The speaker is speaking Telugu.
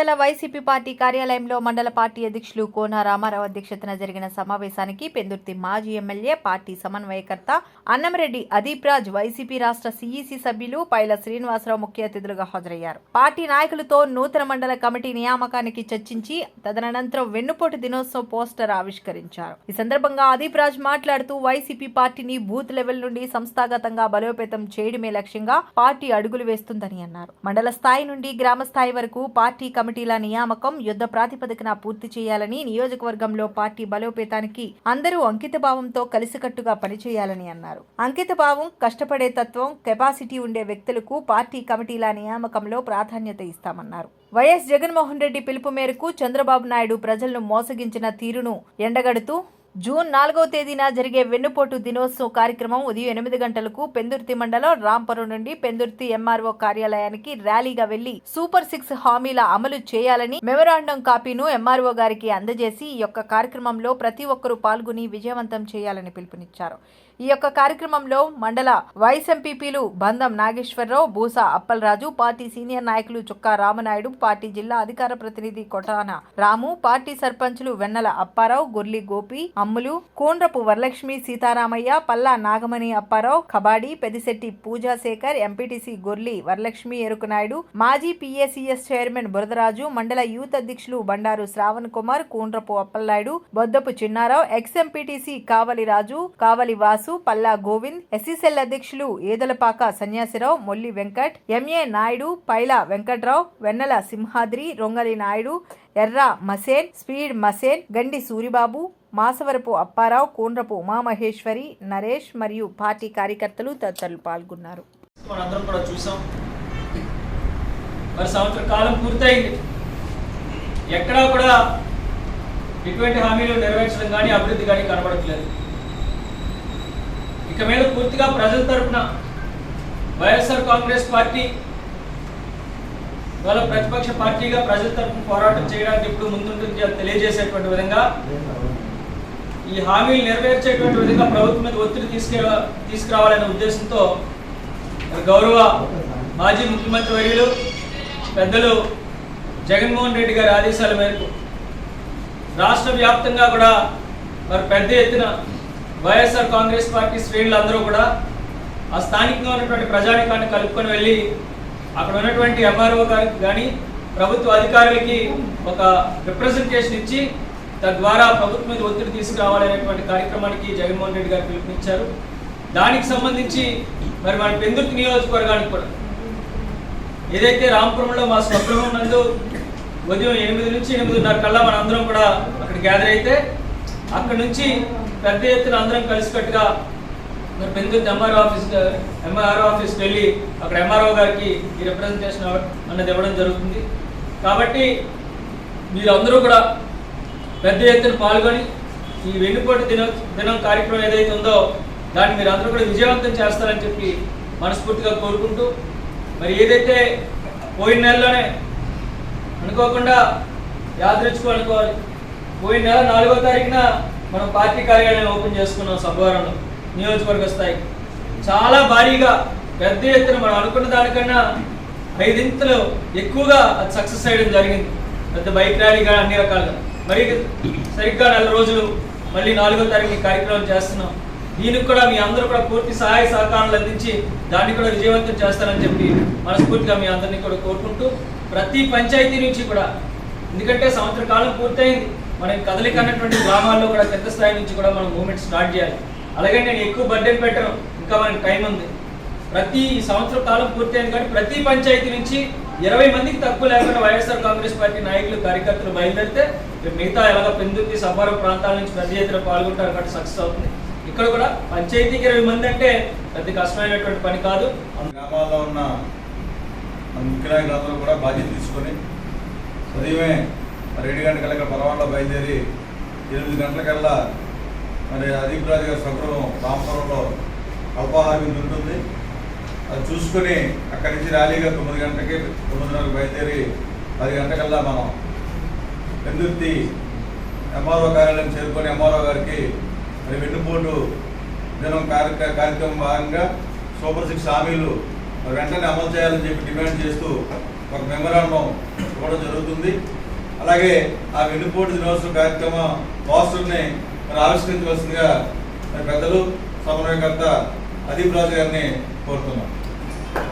వైసీపీ పార్టీ కార్యాలయంలో మండల పార్టీ అధ్యక్షులు కోన రామారావు అధ్యక్షతన జరిగిన సమావేశానికి పెందుర్తి మాజీ ఎమ్మెల్యే పార్టీ సమన్వయకర్త అన్నంరెడ్డి అదీప్ రాజ్ వైసీపీ రాష్ట్ర సీఈసీ సభ్యులు పైల శ్రీనివాసరావు ముఖ్య అతిథులుగా హాజరయ్యారు. పార్టీ నాయకులతో నూతన మండల కమిటీ నియామకానికి చర్చించి తదనంతరం వెన్నుపోటు దినోత్సవ పోస్టర్ ఆవిష్కరించారు. ఈ సందర్భంగా అదీప్ రాజ్ మాట్లాడుతూ వైసీపీ పార్టీని బూత్ లెవెల్ నుండి సంస్థాగతంగా బలోపేతం చేయడమే లక్ష్యంగా పార్టీ అడుగులు వేస్తుందని అన్నారు. మండల స్థాయి నుండి గ్రామ స్థాయి వరకు పార్టీ కమిటీ కమిటీల నియామకం యుద్ధ ప్రాతిపదికన పూర్తి చేయాలని నియోజకవర్గంలో పార్టీ బలోపేతానికి అందరూ అంకితభావంతో కలిసికట్టుగా పనిచేయాలని అన్నారు. అంకితభావం కష్టపడే తత్వం కెపాసిటీ ఉండే వ్యక్తులకు పార్టీ కమిటీల నియామకంలో ప్రాధాన్యత ఇస్తామన్నారు. వైఎస్ జగన్మోహన్ రెడ్డి పిలుపు మేరకు చంద్రబాబు నాయుడు ప్రజలను మోసగించిన తీరును ఎండగడుతూ జూన్ నాలుగవ తేదీన జరిగే వెన్నుపోటు దినోత్సవ కార్యక్రమం ఉదయం ఎనిమిది గంటలకు పెందుర్తి మండలం రాంపురం నుండి పెందుర్తి ఎంఆర్ఓ కార్యాలయానికి ర్యాలీగా వెళ్ళి సూపర్ సిక్స్ హామీల అమలు చేయాలని మెమరాండం కాపీను ఎంఆర్ఓ గారికి అందజేసి ఈ యొక్క కార్యక్రమంలో ప్రతి ఒక్కరూ పాల్గొని విజయవంతం చేయాలని పిలుపునిచ్చారు. ఈ యొక్క కార్యక్రమంలో మండల వైస్ ఎంపీపీలు బంధం నాగేశ్వరరావు బూసా అప్పలరాజు పార్టీ సీనియర్ నాయకులు చుక్కా రామనాయుడు పార్టీ జిల్లా అధికార ప్రతినిధి కొటాన రాము పార్టీ సర్పంచులు వెన్నెల అప్పారావు గొర్లి గోపి అమ్ములు కోండ్రపు వరలక్ష్మి సీతారామయ్య పల్లా నాగమణి అప్పారావు కబాడి పెదిశెట్టి పూజా శేఖర్ ఎంపీటీసీ గొర్లి వరలక్ష్మి ఎరుకునాయుడు మాజీ పీఏసీఎస్ చైర్మన్ బురదరాజు మండల యూత్ అధ్యక్షులు Bandaru Shravan Kumar Kondrapu Appalanaidu Boddapu Chinnarao ex MPTC Kavali Raju Kavali Vasu Palla Govind SC cell అధ్యక్షులు ఏదలపాక సన్యాసిరావు మొల్లి వెంకట్ ఎంఏ నాయుడు పైల వెంకట్రావు వెన్నెల సింహాద్రి రొంగలి నాయుడు ఎర్ర మసేన్ స్పీడ్ మసేన్ గండి సూరిబాబు మాసవరపు అప్పారావు కోండ్రపు ఉమామహేశ్వరి నరేష్ మరియు పార్టీ కార్యకర్తలు తదితరులు పాల్గొన్నారు. మనందరం కూడా చూసాం. మరి సంవత్సర కాలం పూర్తయింది. ఎక్కడా కూడా ఎటువంటి హామీలు నెరవేర్చడం కానీ అభివృద్ధి కానీ కనబడట్లేదు. ఇక మీద పూర్తిగా ప్రజల తరపున వైఎస్ఆర్ కాంగ్రెస్ పార్టీ వాళ్ళ ప్రతిపక్ష పార్టీగా ప్రజల తరఫున పోరాటం చేయడానికి ఇప్పుడు ముందుంటుంది అని తెలియజేసేటువంటి విధంగా ఈ హామీలు నెరవేర్చేటువంటి విధంగా ప్రభుత్వం మీద ఒత్తిడి తీసుకు తీసుకురావాలనే ఉద్దేశంతో గౌరవ మాజీ ముఖ్యమంత్రి వర్యులు పెద్దలు జగన్మోహన్ రెడ్డి గారి ఆదేశాల మేరకు రాష్ట్ర వ్యాప్తంగా కూడా మరి పెద్ద ఎత్తున వైఎస్ఆర్ కాంగ్రెస్ పార్టీ శ్రేణులందరూ కూడా ఆ స్థానికంగా ఉన్నటువంటి ప్రజానికాన్ని కలుపుకొని వెళ్ళి అక్కడ ఉన్నటువంటి ఎంఆర్ఓ గారికి కానీ ప్రభుత్వ అధికారులకి ఒక రిప్రజెంటేషన్ ఇచ్చి తద్వారా ప్రభుత్వం మీద ఒత్తిడి తీసుకురావాలనేటువంటి కార్యక్రమానికి జగన్మోహన్ రెడ్డి గారు పిలుపునిచ్చారు. దానికి సంబంధించి మరి మన పెందుర్తి నియోజకవర్గానికి కూడా. ఏదైతే రాంపురంలో మా స్వగృహం నందు ఉదయం ఎనిమిది నుంచి ఎనిమిదిన్నర కల్లా మన అందరం కూడా అక్కడ గ్యాదర్ అయితే అక్కడ నుంచి పెద్ద ఎత్తున అందరం కలిసికట్టుగా మరి పెందుర్తి ఎంఆర్ఓ ఆఫీస్ ఎంఆర్ఓ ఆఫీస్కి వెళ్ళి అక్కడ ఎంఆర్ఓ గారికి ఈ రిప్రజెంటేషన్ అన్నది ఇవ్వడం జరుగుతుంది. కాబట్టి మీరందరూ కూడా పెద్ద ఎత్తున పాల్గొని ఈ వెన్నుపోటు దిన దినం కార్యక్రమం ఏదైతే ఉందో దాన్ని మీరు అందరూ కూడా విజయవంతం చేస్తారని చెప్పి మనస్ఫూర్తిగా కోరుకుంటూ మరి ఏదైతే పోయిన నెలలోనే అనుకోకుండా యాదరించుకో అనుకోవాలి. పోయిన నెల నాలుగో తారీఖున మనం పార్టీ కార్యాలయం ఓపెన్ చేసుకున్నాం సభవరంలో నియోజకవర్గ స్థాయి. చాలా భారీగా పెద్ద ఎత్తున మనం అనుకున్న దానికన్నా ఐదింతలు ఎక్కువగా అది సక్సెస్ అయ్యడం జరిగింది. పెద్ద బైక్ ర్యాలీ కానీ అన్ని రకాలుగా. మరి సరిగ్గా నెల రోజులు మళ్ళీ నాలుగో తారీఖు ఈ కార్యక్రమం చేస్తున్నాం. దీనికి కూడా మీ అందరూ కూడా పూర్తి సహాయ సహకారాలు అందించి దాన్ని కూడా విజయవంతం చేస్తారని చెప్పి మనస్ఫూర్తిగా మీ అందరినీ కూడా కోరుకుంటూ ప్రతి పంచాయతీ నుంచి కూడా ఎందుకంటే సంవత్సర కాలం పూర్తయింది. మనం కదలిక అన్నటువంటి గ్రామాల్లో కూడా పెద్ద స్థాయి నుంచి కూడా మనం మూమెంట్ స్టార్ట్ చేయాలి. అలాగే నేను ఎక్కువ బడ్జెట్ పెట్టను ఇంకా మనకి టైం ఉంది. ప్రతి సంవత్సరం కాలం పూర్తయింది కానీ ప్రతి పంచాయతీ నుంచి ఇరవై మందికి తక్కువ లేకుండా వైఎస్ఆర్ కాంగ్రెస్ పార్టీ నాయకులు కార్యకర్తలు బయలుదేరితే మిగతా ఎలాగో పెందుర్తి సభారం ప్రాంతాల నుంచి పెద్ద ఎత్తున పాల్గొంటారు కాబట్టి సక్సెస్ అవుతుంది. ఇక్కడ కూడా పంచాయతీకి ఇరవై మంది అంటే పెద్ద కష్టమైనటువంటి పని కాదు. గ్రామాల్లో ఉన్న మన ముఖ్య నాయకులందరూ కూడా బాధ్యత తీసుకొని ఉదయమే మరి ఏడు గంటల ఇక్కడ బయలుదేరి ఎనిమిది గంటలకల్లా మరి అదీప్ రాజు గారి స్వగృహం రామపురంలో అల్పాహారం ఉంటుంది అది చూసుకొని అక్కడి నుంచి ర్యాలీగా తొమ్మిది గంటలకి తొమ్మిదిన్నరకు బయలుదేరి పది గంటకల్లా మనం పెందుర్తి ఎంఆర్ఓ కార్యాలయం చేరుకొని ఎంఆర్ఓ గారికి మరి వెన్నుపోటు దినం కార్యక్ర కార్యక్రమం భాగంగా సూపర్ సిక్స్ హామీలు వెంటనే అమలు చేయాలని చెప్పి డిమాండ్ చేస్తూ ఒక మెమరాండం ఇవ్వడం జరుగుతుంది. అలాగే ఆ వెన్నుపోటు దినోత్సవ కార్యక్రమం పోస్టర్ని మరి ఆవిష్కరించవలసిందిగా పెద్దలు సమన్వయకర్త అదీప్ రాజు గారిని కోరుతున్నాం.